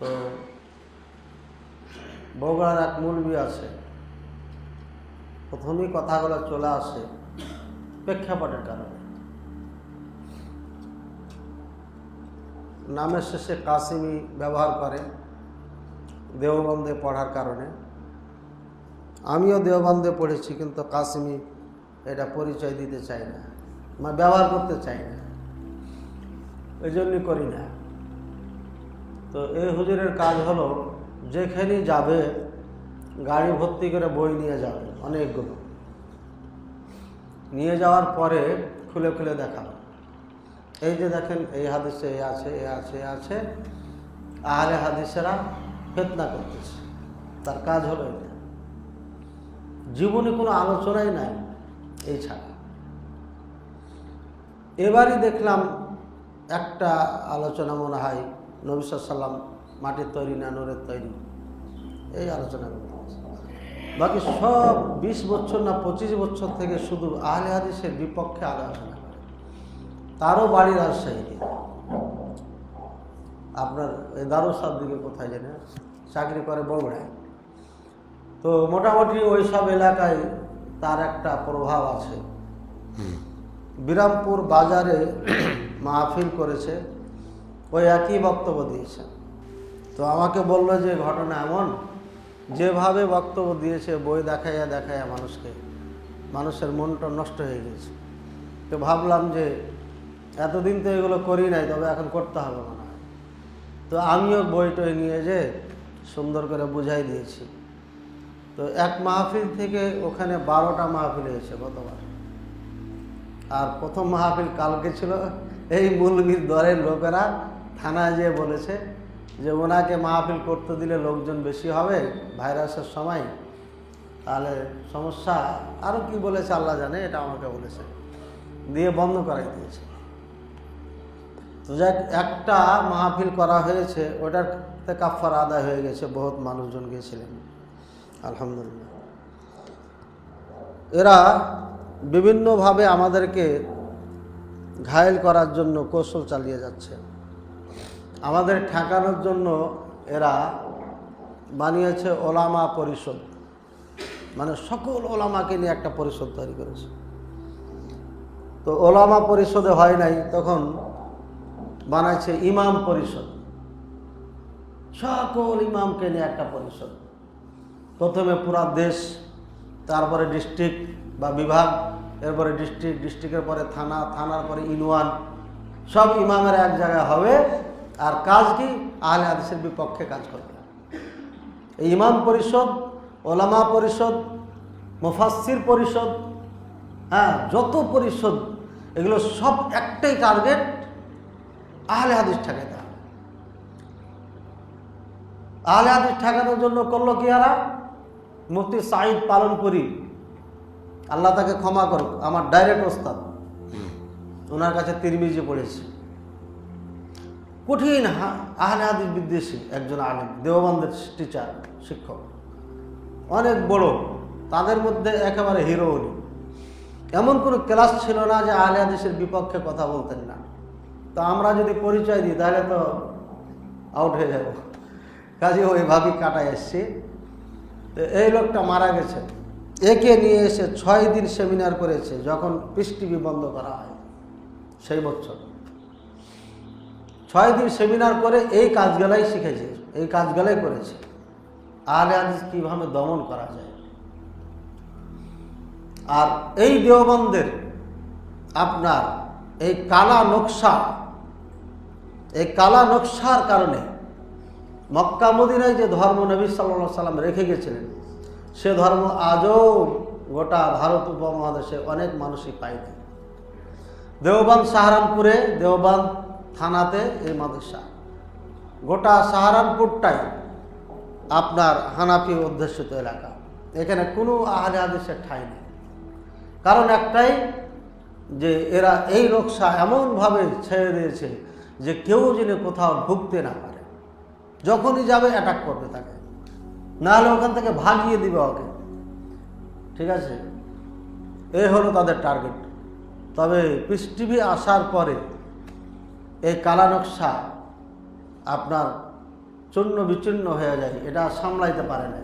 তো বগুড়ার এক মুরবি আছে। প্রথমেই কথাগুলো চলে আসে প্রেক্ষাপটের কারণে। নামের শেষে কাসিমি ব্যবহার করে দেওবন্দে পড়ার কারণে। আমিও দেওবন্দে পড়েছি কিন্তু কাসিমি এটা পরিচয় দিতে চাই না বা ব্যবহার করতে চাই না। এই জন্যই করি না। তো এই হুজুরের কাজ হলো যেখানেই যাবে, গাড়ি ভর্তি করে বই নিয়ে যাবে, অনেকগুলো। নিয়ে যাওয়ার পরে খুলে খুলে দেখাবে এই যে দেখেন, এই হাদিসে এ আছে এ আছে এ আছে। আহলে হাদিসেরা ফেতনা করতেছে। তার কাজ হলো এটা। জীবনে কোনো আলোচনাই নাই এই ছাড়া এবারই দেখলাম একটা আলোচনা মনে হয় নবী সাল্লাম মাটির তৈরি না নোরের তৈরি? এই আলোচনা করতে বাকি সব বিশ বছর না পঁচিশ বছর থেকে শুধু আহলে হাদিসের বিপক্ষে আলোচনা করে। তারও বাড়ি রাজশাহীতে। আপনার এই দারুসার দিকে কোথায় জানে চাকরি করে বগুড়ায়। তো মোটামুটি ওই সব এলাকায় তার একটা প্রভাব আছে। বিরামপুর বাজারে মাহফিল করেছে। ওই একই বক্তব্য দিয়েছে। তো আমাকে বলল যে, ঘটনা এমন, যেভাবে বক্তব্য দিয়েছে, বই দেখাইয়া দেখাইয়া মানুষকে, মানুষের মনটা নষ্ট হয়ে গেছে। তো ভাবলাম যে, এতদিন তো এগুলো করি নাই, তবে এখন করতে হবে মনে হয়। তো আমিও বইটই নিয়ে যে, সুন্দর করে বুঝাই দিয়েছি। তো এক মাহফিল থেকে ওখানে বারোটা মাহফিল হয়েছে গতবার। আর প্রথম মাহফিল কালকে ছিল, এই মুলবির দরের লোকেরা থানায় যেয়ে বলেছে যে ওনাকে মাহফিল করতে দিলে লোকজন বেশি হবে ভাইরাসের সময়। তাহলে সমস্যা আরও কি বলেছে আল্লাহ জানে, এটা আমাকে বলেছে। দিয়ে বন্ধ করাই দিয়েছে। তো যাক, একটা মাহফিল করা হয়েছে ওটার কাফার আদায় হয়ে গেছে, বহুত মানুষজন গিয়েছিলেন আলহামদুলিল্লাহ। এরা বিভিন্নভাবে আমাদেরকে ঘায়েল করার জন্য কৌশল চালিয়ে যাচ্ছে। আমাদের ঠেকানোর জন্য এরা বানিয়েছে ওলামা পরিষদ। মানে সকল ওলামাকে নিয়ে একটা পরিষদ তৈরি করেছে। তো ওলামা পরিষদে হয় নাই, তখন বানাইছে ইমাম পরিষদ। সকল ইমামকে নিয়ে একটা পরিষদ। প্রথমে পুরা দেশ, তারপরে ডিস্ট্রিক্ট বা বিভাগ, এরপরে ডিস্ট্রিক্ট, ডিস্ট্রিক্টের পরে থানা, থানার পরে ইউনিয়ন। সব ইমামের এক জায়গায় হবে আর কাজ কি? আহলে হাদিসের বিপক্ষে কাজ করবে। এই ইমাম পরিষদ ওলামা পরিষদ মুফাসির পরিষদ হ্যাঁ যত পরিষদ এগুলো সব একটাই টার্গেট আহলে হাদিস ঠেকাইতে হবে। আহলে হাদিস ঠেকানোর জন্য করল কি আরা মুফতি সাঈদ পালন করি আল্লাহ তাকে ক্ষমা করুক আমার ডাইরেক্ট ওস্তাদ। ওনার কাছে তিরমিজি পড়েছি। কঠিন আহলে হাদিস বিদ্বেষী একজন আলেম, দেওবন্দের টিচার শিক্ষক। অনেক বড়, তাদের মধ্যে একেবারে হিরো উনি। এমন কোনো ক্লাস ছিল না যে আহলে হাদিসের বিপক্ষে কথা বলতেন না। তো আমরা যদি পরিচয় দিই, তাহলে তো আউট হয়ে যাব। কাজে ওইভাবেই কাটা এসছি। তো এই লোকটা মারা গেছে। একে নিয়ে এসে ছয় দিন সেমিনার করেছে, যখন পিস বন্ধ করা হয়। সেই বছর। ছয় দিন সেমিনার করে এই কাজগুলাই শিখেছে, এই কাজগুলাই করেছে। আহলে হাদিস কীভাবে দমন করা যায়? আর এই দেওবন্দের আপনার এই কালা নকশা, এই কালা নকশার কারণে মক্কা মদিনায় যে ধর্ম নবী সাল্লা সাল্লাম রেখে গেছিলেন, সে ধর্ম আজও গোটা ভারত উপমহাদেশে অনেক মানুষই পায়নি। দেওবান সাহারানপুরে, দেওবান থানাতে এই মাদ্রাসা। গোটা সাহারানপুরটাই আপনার হানাফি অধ্যুষিত এলাকা। এখানে কোনো আহারে আদেশের ঠাঁই নেই। কারণ একটাই যে এরা এই নকশা এমনভাবে ছেড়ে দিয়েছে যে কেউ যেন কোথাও ঢুকতে না পারে। যখনই যাবে অ্যাটাক করবে তাকে। নাহলে ওখান থেকে ভাগিয়ে দিবে ওকে। ঠিক আছে? এই হলো তাদের টার্গেট তবে পিস টিভি আসার পরে এই কালা নকশা আপনার চূর্ণ বিচ্ছিন্ন হয়ে যায়, এটা সামলাইতে পারে না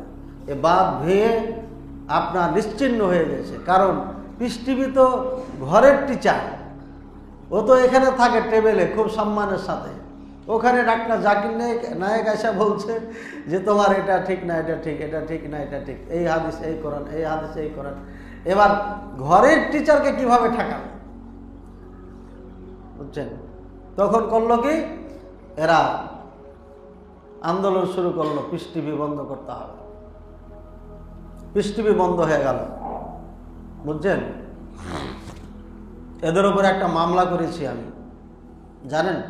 এ বাদ ভেয়ে আপনার নিশ্চিন্ন হয়ে গেছে, কারণ পৃষ্টিভি তো ঘরের টিচার ও তো এখানে থাকে টেবিলে, খুব সম্মানের সাথে। ওখানে ডাক্তার জাকির নায়ক নায়ক এসে বলছে যে, তোমার এটা ঠিক না, এটা ঠিক এটা ঠিক না, এটা ঠিক। এই হাদিস, এই করান এই হাদিস, এই করান এবার ঘরের টিচারকে কীভাবে ঠেকাবে? বুঝছেন? তখন করল কি? এরা আন্দোলন শুরু করল, পিস টিভি বন্ধ করতে হবে। পিস টিভি বন্ধ হয়ে গেল। বুঝছেন? এদের উপরে একটা মামলা করেছি আমি। জানেন?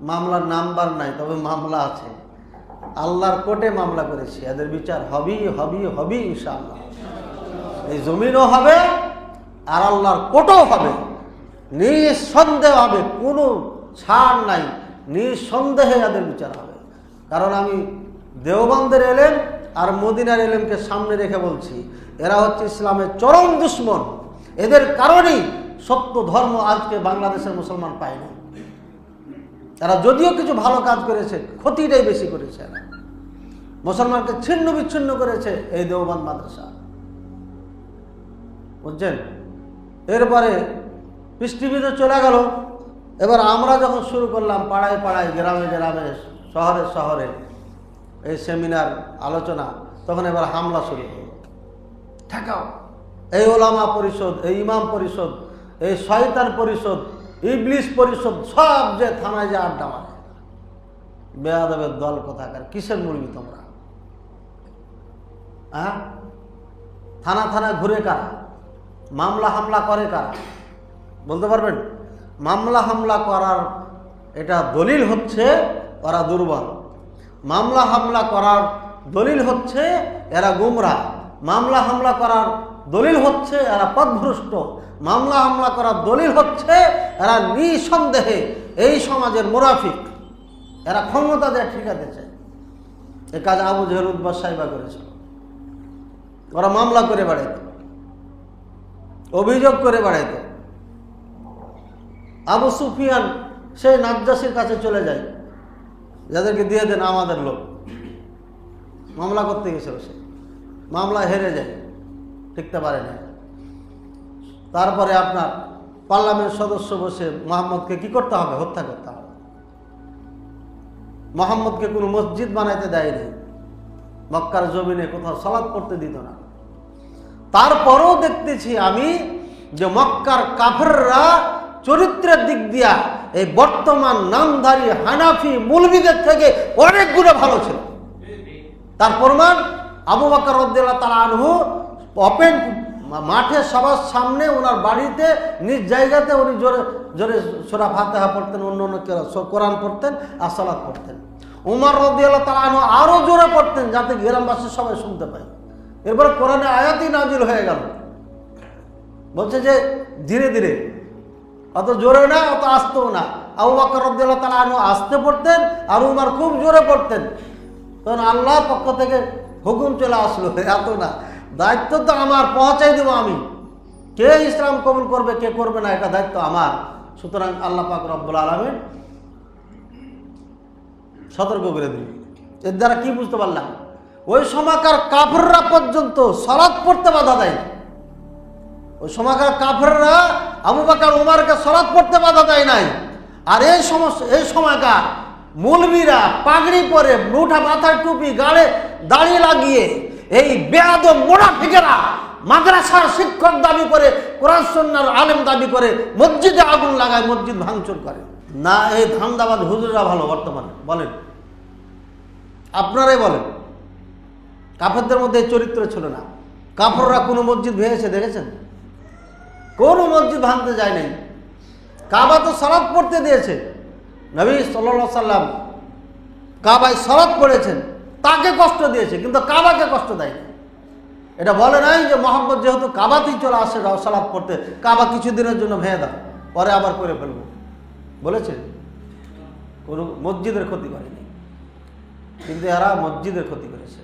মামলার নাম্বার নাই, তবে মামলা আছে। আল্লাহর কোর্টে মামলা করেছি। এদের বিচার হবি হবি হবি ইনশাআল্লাহ। এই জমিনও হবে আর আল্লাহর কোর্টও হবে। নিঃসন্দেহ হবে, কোনো ছাড় নাই। নিঃসন্দেহে এদের বিচার হবে। কারণ আমি দেওবন্দের এলেম আর মদিনার এলেমকে সামনে রেখে বলছি, এরা হচ্ছে ইসলামের চরম দুশ্মন। এদের কারণেই সত্য ধর্ম আজকে বাংলাদেশের মুসলমান পায়নি তারা যদিও কিছু ভালো কাজ করেছে, ক্ষতিটাই বেশি করেছে এরা। মুসলমানকে ছিন্ন বিচ্ছিন্ন করেছে এই দেওবান মাদ্রাসা। বুঝছেন? এরপরে পৃষ্টিবিতে চলে গেল। এবার আমরা যখন শুরু করলাম পাড়ায় পাড়ায় গ্রামে গ্রামে শহরে শহরে এই সেমিনার আলোচনা তখন এবার হামলা শুরু হলো। ঠেকাও। এই ওলামা পরিষদ এই ইমাম পরিষদ এই শয়তান পরিষদ ইবলিশ পরিষদ সব যে থানায় যে আড্ডা মারে। বেয়াদবের দল কোথাকার? কিসের মুরগি তোমরা? হ্যাঁ? থানা থানা ঘুরে কারা? মামলা হামলা করে কারা? বলতে পারবেন? মামলা হামলা করার এটা দলিল হচ্ছে ওরা দুর্বল। মামলা হামলা করার দলিল হচ্ছে এরা গুমরা। মামলা হামলা করার দলিল হচ্ছে এরা পথভ্রষ্ট। মামলা হামলা করার দলিল হচ্ছে এরা নিঃসন্দেহে এই সমাজের মোরাফিক এরা ক্ষমতা দেয় ঠিকাতে চায় এ কাজ আবু জহরুদ্বাস সাহেবা করেছিল। ওরা মামলা করে বেড়াইত। অভিযোগ করে বেড়াইত। আবু সুফিয়ান, সেই নাজ্জাসির কাছে চলে যায়। যাদেরকে দিয়ে দেন আমাদের লোক। মামলা করতে গেছিল সে। মামলা হেরে যায়। টিকতে পারে না তারপরে আপনার পার্লামেন্ট সদস্য বসে মোহাম্মদকে কি করতে হবে? হত্যা করতে হবে। মোহাম্মদকে কোনো মসজিদ বানাইতে দেয়নি মক্কার জমিনে কোথাও সালাদ করতে দিত না। তারপরেও দেখতেছি আমি যে মক্কার কাফেররা চরিত্রের দিক দিয়া এই বর্তমান নামধারী হানাফি মুলবিদের থেকে অনেক গুণে ভালো ছিল। তার প্রমাণ আবু বাকর রদ্দাল্লাহ তালা আনহু অপেন মাঠে সবার সামনে ওনার বাড়িতে নিজ জায়গাতে উনি জোরে জোরে সোরা ফাতেহা পড়তেন, অন্য অন্য কোরআন পড়তেন আর সালাদ পড়তেন। উমার রদ্দাল্লাহ তালা আনহু আরও জোরে পড়তেন যাতে গ্রামবাসী সবাই শুনতে পায়। এরপরে কোরআনে আয়াতই নাজিল হয়ে গেল। বলছে যে ধীরে ধীরে অত জোরে না, অত আসতেও না। আবু বাকর রদ্দাল্লাহ তালা আনহু আসতে পড়তেন আর উমার খুব জোরে পড়তেন। তখন আল্লাহর পক্ষ থেকে হুকুম চলে আসলো, এত না। দায়িত্ব তো আমার, পৌঁছাই দেবো আমি। কে ইসলাম কবুল করবে, কে করবে না, এটা দায়িত্ব আমার। সুতরাং আল্লাহ পাক রব্বুল আলমিন সতর্ক করে দিল এর দ্বারা কি বুঝতে পারলাম? ওই সময়কার কাফররা পর্যন্ত সলাৎ পড়তে বাধা দেয়। ওই সময়কার কাফররা আবু বাকার উমারকে সলাৎ পড়তে বাধা দেয় নাই। আর এই সমস্যা এই সময়কার মুলবিরা পাগড়ি পরে মুঠা মাথার টুপি গাড়ে দাড়ি লাগিয়ে এই বেয়াদ মোনাফিকেরা মাদ্রাসার শিক্ষক দাবি করে, কোরআন সন্ন্যার আলেম দাবি করে, মসজিদে আগুন লাগায় মসজিদ ভাঙচুর করে। না, এই ধান্দাবাদ হুজুরা ভালো বর্তমানে, বলেন। আপনারাই বলেন। কাফেরদের মধ্যে চরিত্র ছিল না। কাফররা কোনো মসজিদ ভেঙেছে, দেখেছেন? কোনো মসজিদ ভাঙতে যায় নাই। কাবা তো সলাদ পড়তে দিয়েছে। নবী সাল্লা সাল্লাম কাবায় সলাদ পড়েছেন, তাকে কষ্ট দিয়েছে, কিন্তু কাবাকে কষ্ট দেয়নি এটা বলে নাই যে মোহাম্মদ যেহেতু কাবাতেই চলে আসে সালাদ পড়তে, কাবা কিছুদিনের জন্য ভেঙে দাও, পরে আবার করে ফেলব। বলেছে, কোনো মসজিদের ক্ষতি করেনি। কিন্তু এরা মসজিদের ক্ষতি করেছে।